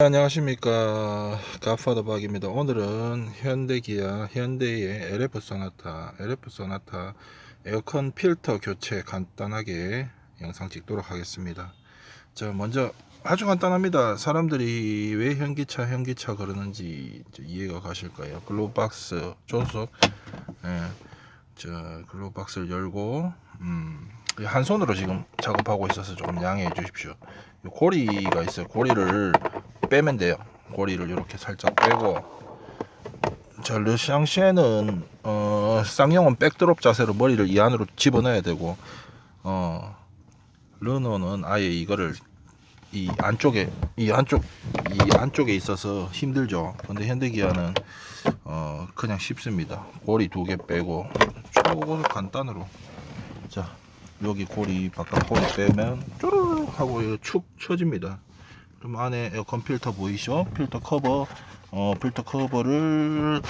안녕하십니까. 가파더 박입니다. 오늘은 현대기아 현대의 LF 소나타 LF 소나타 에어컨 필터 교체 간단하게 영상 찍도록 하겠습니다. 자 먼저 아주 간단합니다. 사람들이 왜 현기차 현기차 그러는지 이해가 가실 거예요. 글로박스 조속 예, 자 글로박스를 열고 음, 한 손으로 지금 작업하고 있어서 조금 양해해 주십시오. 요 고리가 있어요. 고리를 빼면 돼요. 고리를 이렇게 살짝 빼고 자 르샹시에는 어, 쌍용은 백드롭 자세로 머리를 이 안으로 집어넣어야 되고 어, 르노는 아예 이거를 이 안쪽에 이 안쪽 이 안쪽에 있어서 힘들죠. 근데 현대기아는 어, 그냥 쉽습니다. 고리 두 개 빼고 초고 간단으로 자 여기 고리 바깥 고리 빼면 쪼르륵 하고 축 쳐집니다. 그럼 안에 에어컨 필터 보이시죠? 필터 커버, 어, 필터 커버를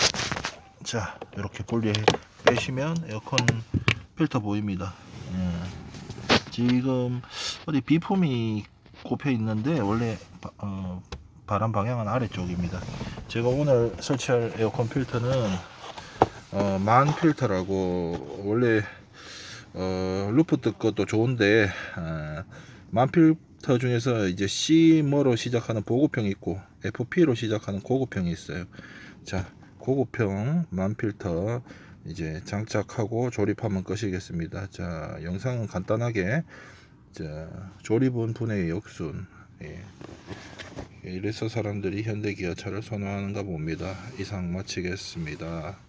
자 이렇게 분리해 빼시면 에어컨 필터 보입니다. 예. 지금 어디 비품이 꼽혀 있는데 원래 바, 어, 바람 방향은 아래쪽입니다. 제가 오늘 설치할 에어컨 필터는 어, 만 필터라고 원래 어, 루프트 것도 좋은데 어, 만필 터 중에서 이제 C 뭐로 시작하는 보급형이 있고 FP로 시작하는 고급형이 있어요. 자, 고급형 만 필터 이제 장착하고 조립하면 끝이겠습니다. 자, 영상은 간단하게 자, 조립은 분해의 역순. 예. 이래서 사람들이 현대 기아차를 선호하는가 봅니다. 이상 마치겠습니다.